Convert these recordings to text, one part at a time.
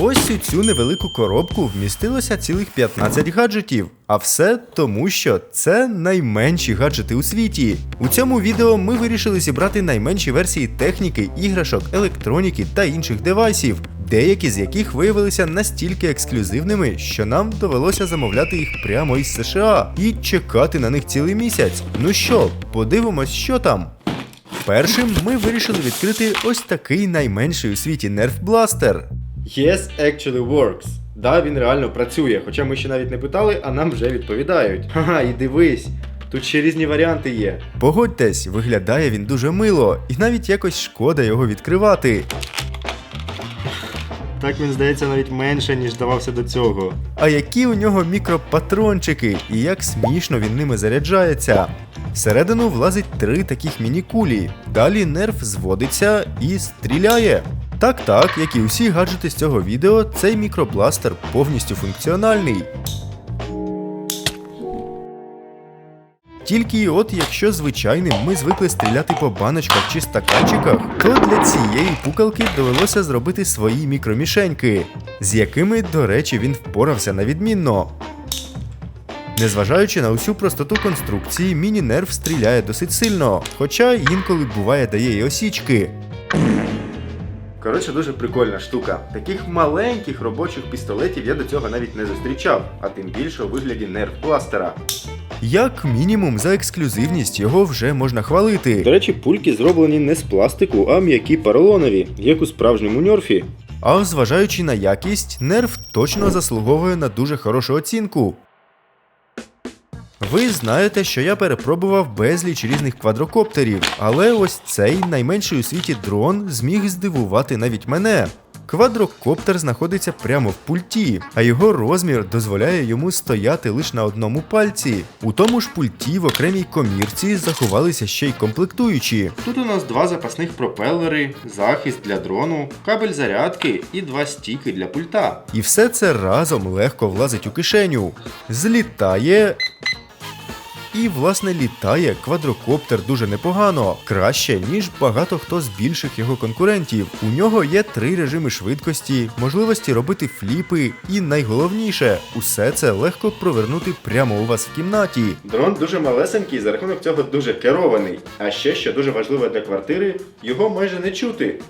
Ось у цю невелику коробку вмістилося цілих 15 гаджетів. А все тому, що це найменші гаджети у світі. У цьому відео ми вирішили зібрати найменші версії техніки, іграшок, електроніки та інших девайсів, деякі з яких виявилися настільки ексклюзивними, що нам довелося замовляти їх прямо із США і чекати на них цілий місяць. Ну що, подивимось, що там. Першим ми вирішили відкрити ось такий найменший у світі Nerf Blaster. Yes, actually works. Да, він реально працює, хоча ми ще навіть не питали, а нам вже відповідають. Ха-ха, і дивись, тут ще різні варіанти є. Погодьтесь, виглядає він дуже мило, і навіть якось шкода його відкривати. Так він здається навіть менше, ніж здавався до цього. А які у нього мікропатрончики, і як смішно він ними заряджається. Всередину влазить три таких міні-кулі. Далі нерв зводиться і стріляє. Так, так, як і усі гаджети з цього відео, цей мікробластер повністю функціональний. Тільки от якщо звичайним ми звикли стріляти по баночках чи стаканчиках, то для цієї пукалки довелося зробити свої мікромішеньки, з якими, до речі, він впорався на відмінно. Незважаючи на усю простоту конструкції, міні-нерв стріляє досить сильно, хоча інколи буває дає й осічки. Коротше, дуже прикольна штука. Таких маленьких робочих пістолетів я до цього навіть не зустрічав, а тим більше у вигляді нерв бластера. Як мінімум, за ексклюзивність його вже можна хвалити. До речі, пульки зроблені не з пластику, а м'які поролонові, як у справжньому ньорфі. А зважаючи на якість, нерв точно заслуговує на дуже хорошу оцінку. Ви знаєте, що я перепробував безліч різних квадрокоптерів, але ось цей найменший у світі дрон зміг здивувати навіть мене. Квадрокоптер знаходиться прямо в пульті, а його розмір дозволяє йому стояти лише на одному пальці. У тому ж пульті в окремій комірці заховалися ще й комплектуючі. Тут у нас два запасних пропелери, захист для дрону, кабель зарядки і два стіки для пульта. І все це разом легко влазить у кишеню. Злітає. І, власне, літає квадрокоптер дуже непогано, краще, ніж багато хто з більших його конкурентів. У нього є три режими швидкості, можливості робити фліпи, і найголовніше, усе це легко провернути прямо у вас в кімнаті. Дрон дуже малесенький, за рахунок цього дуже керований. А ще, що дуже важливо для квартири, його майже не чути.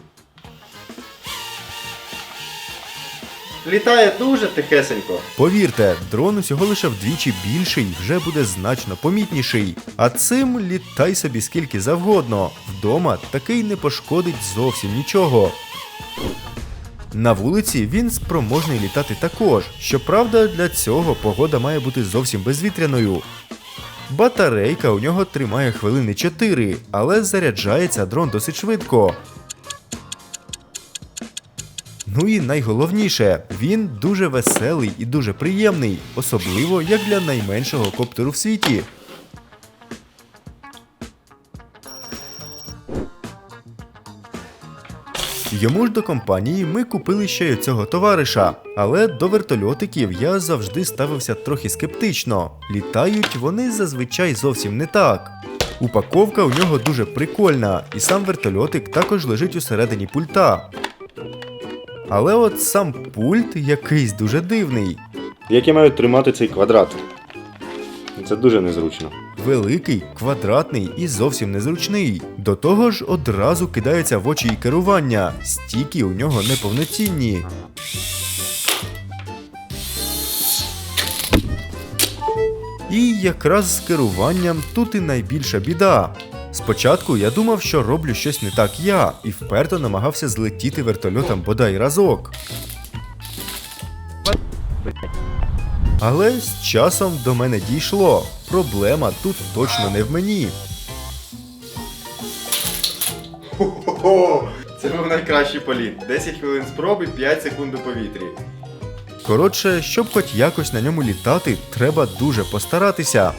Літає дуже тихесенько. Повірте, дрон усього лише вдвічі більший вже буде значно помітніший. А цим літай собі скільки завгодно. Вдома такий не пошкодить зовсім нічого. На вулиці він спроможний літати також. Щоправда, для цього погода має бути зовсім безвітряною. Батарейка у нього тримає хвилини 4, але заряджається дрон досить швидко. Ну і найголовніше, він дуже веселий і дуже приємний, особливо як для найменшого коптеру в світі. Йому ж до компанії ми купили ще й цього товариша, але до вертольотиків я завжди ставився трохи скептично. Літають вони зазвичай зовсім не так. Упаковка у нього дуже прикольна, і сам вертольотик також лежить усередині пульта. Але от сам пульт якийсь дуже дивний. Як я маю тримати цей квадрат? Це дуже незручно. Великий, квадратний і зовсім незручний. До того ж, одразу кидається в очі і керування. Стіки у нього неповноцінні. І якраз з керуванням тут і найбільша біда. Спочатку я думав, що роблю щось не так я, і вперто намагався злетіти вертольотом бодай разок. Але з часом до мене дійшло. Проблема тут точно не в мені. Хо-хо-хо! Це був найкращий політ. 10 хвилин спроби, 5 секунд у повітрі. Коротше, щоб хоч якось на ньому літати, треба дуже постаратися.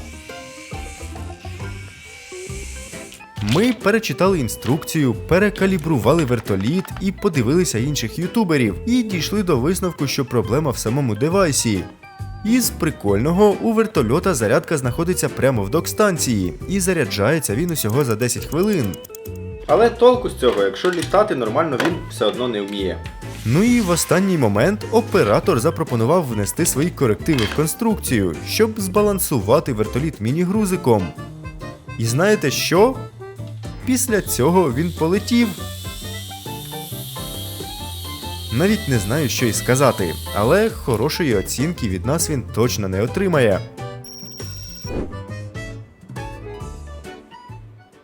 Ми перечитали інструкцію, перекалібрували вертоліт і подивилися інших ютуберів, і дійшли до висновку, що проблема в самому девайсі. Із прикольного у вертольота зарядка знаходиться прямо в док-станції, і заряджається він усього за 10 хвилин. Але толку з цього, якщо літати нормально він все одно не вміє. Ну і в останній момент оператор запропонував внести свої корективи в конструкцію, щоб збалансувати вертоліт міні-грузиком. І знаєте що? Після цього він полетів. Навіть не знаю, що й сказати, але хорошої оцінки від нас він точно не отримає.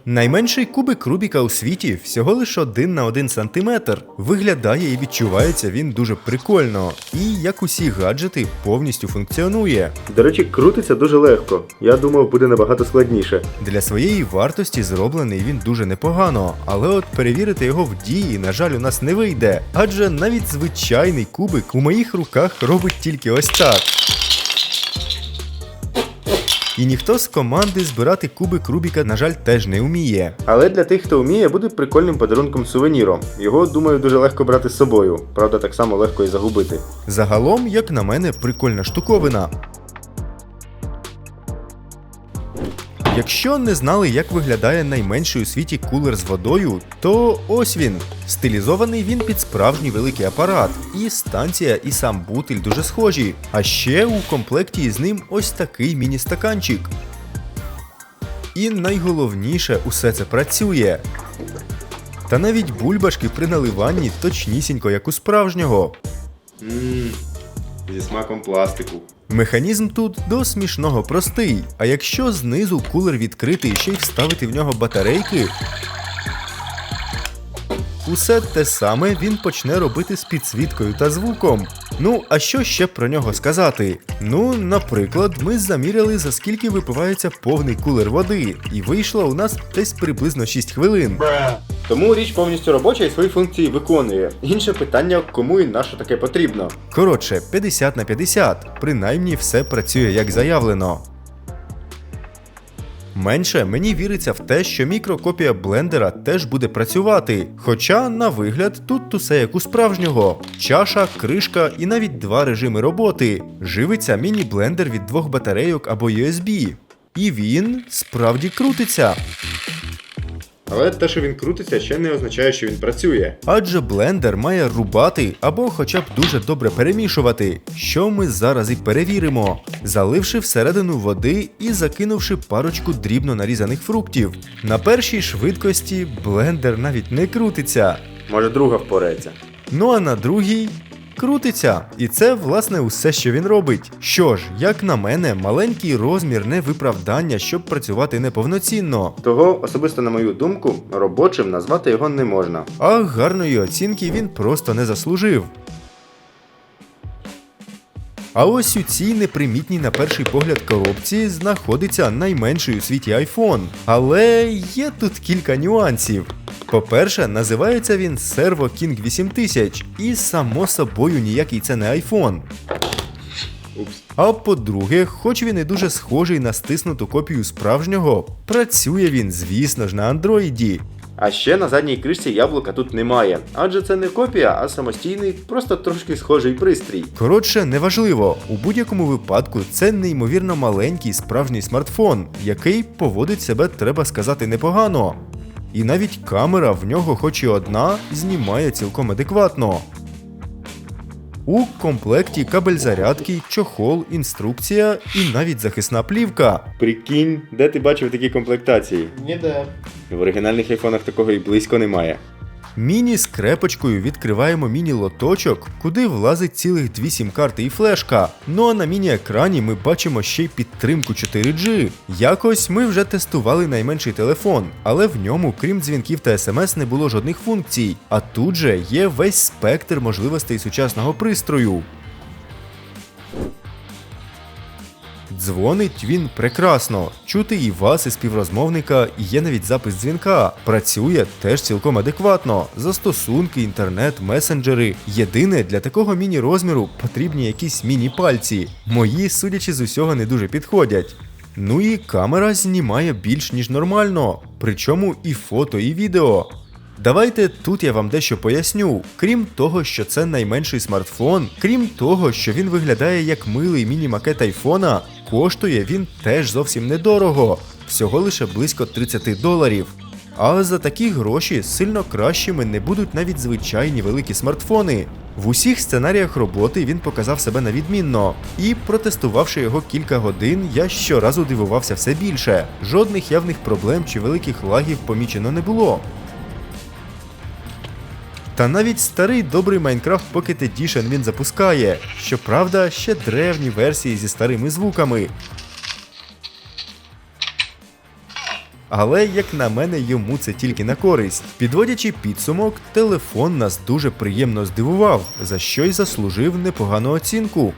Найменший кубик Рубіка у світі всього лише 1 на 1 см. Виглядає і відчувається він дуже прикольно. І як усі гаджети повністю функціонує. До речі, крутиться дуже легко. Я думав, буде набагато складніше. Для своєї вартості зроблений він дуже непогано, але от перевірити його в дії, на жаль, у нас не вийде. Адже навіть звичайний кубик у моїх руках робить тільки ось так. І ніхто з команди збирати кубик Рубіка, на жаль, теж не вміє. Але для тих, хто вміє, буде прикольним подарунком сувеніром. Його, думаю, дуже легко брати з собою. Правда, так само легко і загубити. Загалом, як на мене, прикольна штуковина. Якщо не знали, як виглядає найменший у світі кулер з водою, то ось він. Стилізований він під справжній великий апарат, і станція, і сам бутиль дуже схожі. А ще у комплекті з ним ось такий міні-стаканчик. І найголовніше, усе це працює. Та навіть бульбашки при наливанні точнісінько, як у справжнього. Ммм, зі смаком пластику. Механізм тут до смішного простий, а якщо знизу кулер відкритий ще й вставити в нього батарейки, усе те саме він почне робити з підсвіткою та звуком. Ну, а що ще про нього сказати? Ну, наприклад, ми заміряли, за скільки випивається повний кулер води, і вийшло у нас десь приблизно 6 хвилин. Тому річ повністю робоча і свої функції виконує. Інше питання, кому і на що таке потрібно. Коротше, 50 на 50. Принаймні все працює як заявлено. Менше мені віриться в те, що мікрокопія блендера теж буде працювати. Хоча, на вигляд, тут усе як у справжнього: чаша, кришка і навіть два режими роботи. Живиться міні-блендер від двох батарейок або USB. І він справді крутиться. Але те, що він крутиться, ще не означає, що він працює. Адже блендер має рубати або хоча б дуже добре перемішувати, що ми зараз і перевіримо, заливши всередину води і закинувши парочку дрібно нарізаних фруктів. На першій швидкості блендер навіть не крутиться. Може, друга впорається. Ну а на другій крутиться. І це, власне, усе, що він робить. Що ж, як на мене, маленький розмір не виправдання, щоб працювати неповноцінно. Того, особисто на мою думку, робочим назвати його не можна. а гарної оцінки він просто не заслужив. А ось у цій непримітній на перший погляд коробці знаходиться найменший у світі iPhone. Але є тут кілька нюансів. По-перше, називається він Servo King 8000, і само собою ніякий це не iPhone. А по-друге, хоч він і дуже схожий на стиснуту копію справжнього, працює він, звісно ж, на андроїді. А ще на задній кришці яблука тут немає, адже це не копія, а самостійний, просто трошки схожий пристрій. Коротше, неважливо. У будь-якому випадку це неймовірно маленький справжній смартфон, який поводить себе, треба сказати, непогано. І навіть камера в нього, хоч і одна, знімає цілком адекватно. У комплекті кабель зарядки, чохол, інструкція і навіть захисна плівка. Прикинь, де ти бачив такі комплектації? Ніде. В оригінальних айфонах такого і близько немає. Міні з крепочкою відкриваємо міні-лоточок, куди влазить цілих дві сім-карти і флешка. Ну а на міні-екрані ми бачимо ще й підтримку 4G. Якось ми вже тестували найменший телефон, але в ньому, крім дзвінків та смс, не було жодних функцій. А тут же є весь спектр можливостей сучасного пристрою. Дзвонить він прекрасно. Чути і вас, і співрозмовника, і є навіть запис дзвінка. Працює теж цілком адекватно. Застосунки, інтернет, месенджери. Єдине для такого міні-розміру потрібні якісь міні-пальці. Мої, судячи з усього, не дуже підходять. Ну і камера знімає більш ніж нормально, причому і фото, і відео. Давайте тут я вам дещо поясню. Крім того, що це найменший смартфон, крім того, що він виглядає як милий міні-макет айфона, коштує він теж зовсім недорого, всього лише близько 30 доларів. А за такі гроші сильно кращими не будуть навіть звичайні великі смартфони. В усіх сценаріях роботи він показав себе на відмінно, і протестувавши його кілька годин, я щоразу дивувався все більше. Жодних явних проблем чи великих лагів помічено не було. Та навіть старий добрий Minecraft Pocket Edition він запускає. Щоправда, ще древні версії зі старими звуками. Але, як на мене, йому це тільки на користь. Підводячи підсумок, телефон нас дуже приємно здивував, за що й заслужив непогану оцінку.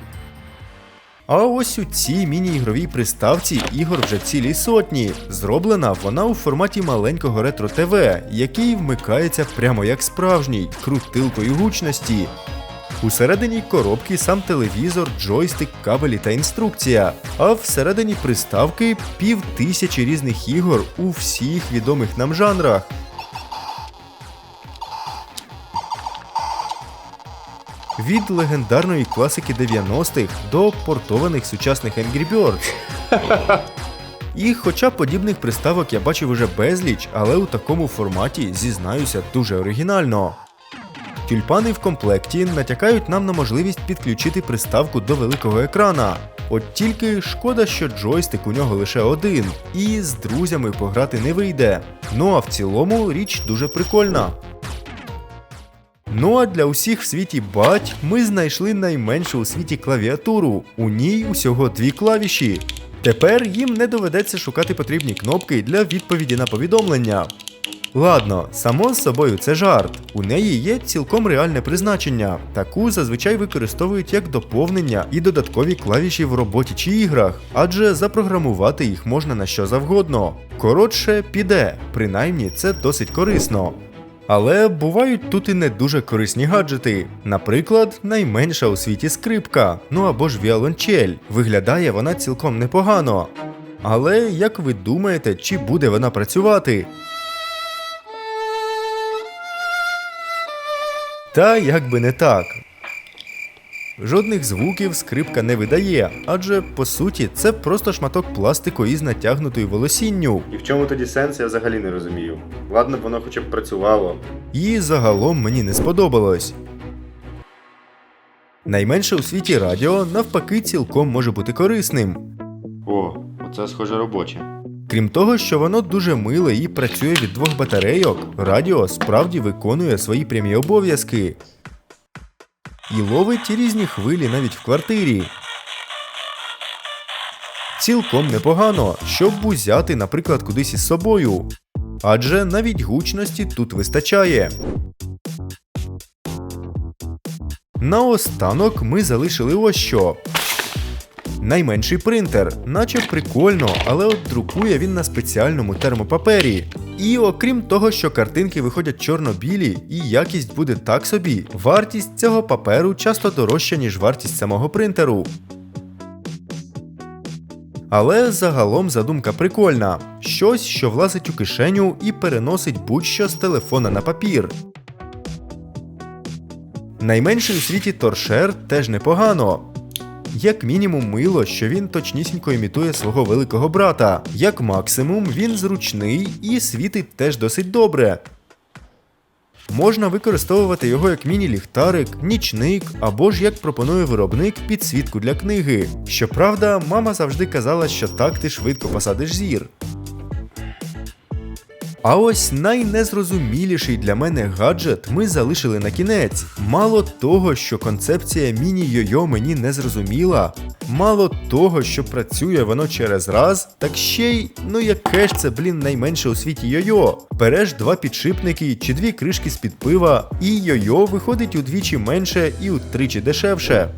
А ось у цій міні-ігровій приставці ігор вже цілі сотні. Зроблена вона у форматі маленького ретро ТВ, який вмикається прямо як справжній, крутилкою гучності. Усередині коробки сам телевізор, джойстик, кабелі та інструкція. А всередині приставки пів тисячі різних ігор у всіх відомих нам жанрах. Від легендарної класики 90-х до портованих сучасних Angry Birds. І хоча подібних приставок я бачив уже безліч, але у такому форматі, зізнаюся, дуже оригінально. Тюльпани в комплекті натякають нам на можливість підключити приставку до великого екрана. От тільки шкода, що джойстик у нього лише один, і з друзями пограти не вийде. Ну а в цілому річ дуже прикольна. Ну а для усіх в світі бать ми знайшли найменшу у світі клавіатуру. У ній усього дві клавіші. Тепер їм не доведеться шукати потрібні кнопки для відповіді на повідомлення. Ладно, само з собою це жарт. У неї є цілком реальне призначення. Таку зазвичай використовують як доповнення і додаткові клавіші в роботі чи іграх, адже запрограмувати їх можна на що завгодно. Коротше, піде, принаймні це досить корисно. Але бувають тут і не дуже корисні гаджети. Наприклад, найменша у світі скрипка, ну або ж віолончель. Виглядає вона цілком непогано. Але як ви думаєте, чи буде вона працювати? Та як би не так. Жодних звуків скрипка не видає, адже по суті це просто шматок пластику із натягнутою волосінню. І в чому тоді сенс, я взагалі не розумію. Ладно б воно хоча б працювало. І загалом мені не сподобалось. Найменше у світі радіо навпаки цілком може бути корисним. О, оце схоже робоче. Крім того, що воно дуже миле і працює від двох батарейок, радіо справді виконує свої прямі обов'язки. І ловить різні хвилі навіть в квартирі. Цілком непогано, щоб узяти, наприклад, кудись із собою. Адже навіть гучності тут вистачає. Наостанок ми залишили ось що. Найменший принтер, наче прикольно, але от друкує він на спеціальному термопапері. І окрім того, що картинки виходять чорно-білі і якість буде так собі, вартість цього паперу часто дорожча, ніж вартість самого принтеру. Але загалом задумка прикольна: щось, що влазить у кишеню і переносить будь-що з телефона на папір. Найменший у світі торшер теж непогано. Як мінімум мило, що він точнісінько імітує свого великого брата. Як максимум, він зручний і світить теж досить добре. Можна використовувати його як міні-ліхтарик, нічник або ж як пропонує виробник підсвітку для книги. Щоправда, мама завжди казала, що так ти швидко посадиш зір. А ось найнезрозуміліший для мене гаджет ми залишили на кінець. Мало того, що концепція міні-йойо мені не зрозуміла, мало того, що працює воно через раз, так ще й, ну яке ж це, блін, найменше у світі йойо. Береш два підшипники чи дві кришки з-під пива, і йойо виходить удвічі менше і утричі дешевше.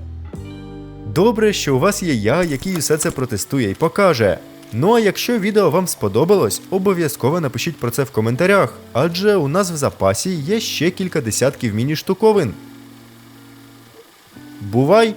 Добре, що у вас є я, який усе це протестує і покаже. Ну а якщо відео вам сподобалось, обов'язково напишіть про це в коментарях, адже у нас в запасі є ще кілька десятків міні-штуковин. Бувай!